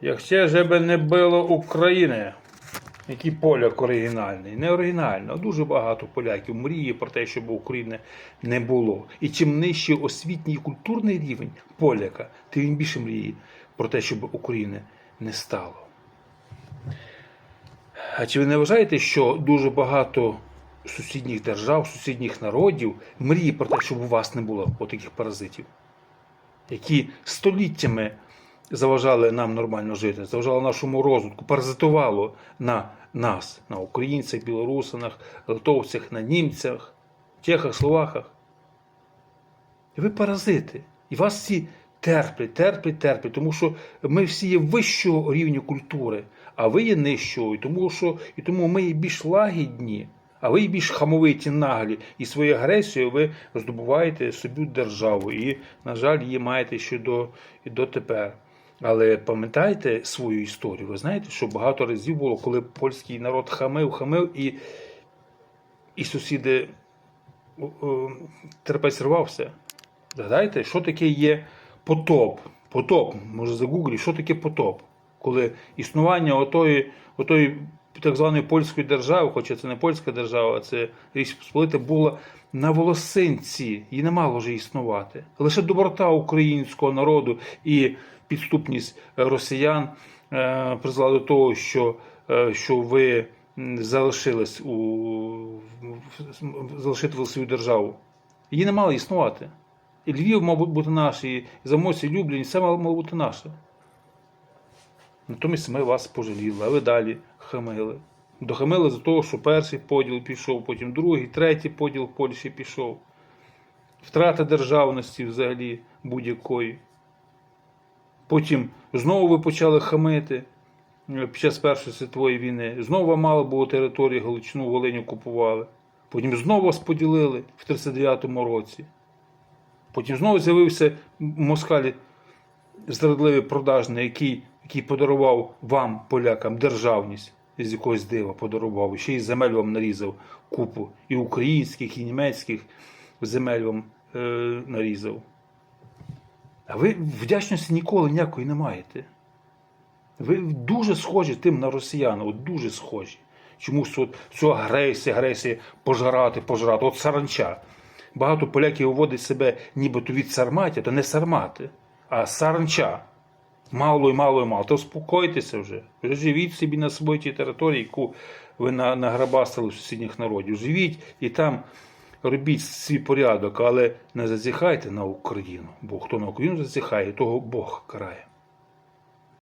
Якщо ж би не було України, який поляк оригінальний, не оригінально, а дуже багато поляків мріє про те, щоб України не було. І чим нижче освітній і культурний рівень поляка, тим він більше мріє про те, щоб України не стало. А чи ви не вважаєте, що дуже багато сусідніх держав, сусідніх народів мріє про те, щоб у вас не було таких паразитів, які століттями заважали нам нормально жити, заважали нашому розвитку, паразитувало на нас, на українцях, білорусинах, литовцях, на німцях, чехах, словаках. І ви паразити. І вас всі терплять, терплять, терплять, тому що ми всі є вищого рівня культури, а ви є нижчого, і тому, що, і тому ми є більш лагідні, а ви більш хамовиті, наглі. І своєю агресією ви здобуваєте собі державу. І, на жаль, її маєте ще до, і дотепер. Але пам'ятаєте свою історію? Ви знаєте, що багато разів було, коли польський народ хамив, хамив, і, і сусіди терпець рвався. Згадайте, що таке є потоп? Потоп, може загуглі, що таке потоп? Коли існування отої, отої так званої польської держави, хоча це не польська держава, це Річ Посполита, була на волосинці, її не мало вже існувати. Лише доброта українського народу і підступність росіян е, призвела до того, що, е, що ви залишились у залишити свою державу. Її не мало існувати. І Львів мав бути наш, і Замосі, Люблін, все мало, мало бути наше. Натомість ми вас пожаліли, а ви далі хамили. Дохамили за того, що перший поділ пішов, потім другий, третій поділ в Польщі пішов. Втрата державності взагалі будь-якої. Потім знову ви почали хамити е, під час Першої світової війни. Знову мало було території Галичину, Волиню купували. Потім знову вас поділили в 39-му році. Потім знову з'явився москаль зрадливий продажний, який, який подарував вам, полякам, державність з якогось дива подарував. Ще й земель вам нарізав купу. І українських, і німецьких земель вам е, нарізав. А ви вдячності ніколи ніякої не маєте. Ви дуже схожі тим на росіян, от дуже схожі. Чомусь от цю агресія, агресія пожрати, пожрати. От саранча. Багато поляків виводить себе нібито від сарматя, то не сармати, а саранча. Мало і мало і мало. То успокойтеся вже. Живіть собі на своїй території, яку ви на- награбастили в сусідніх народів. Живіть і там робіть свій порядок, але не зазіхайте на Україну. Бо хто на Україну зазіхає, того Бог карає.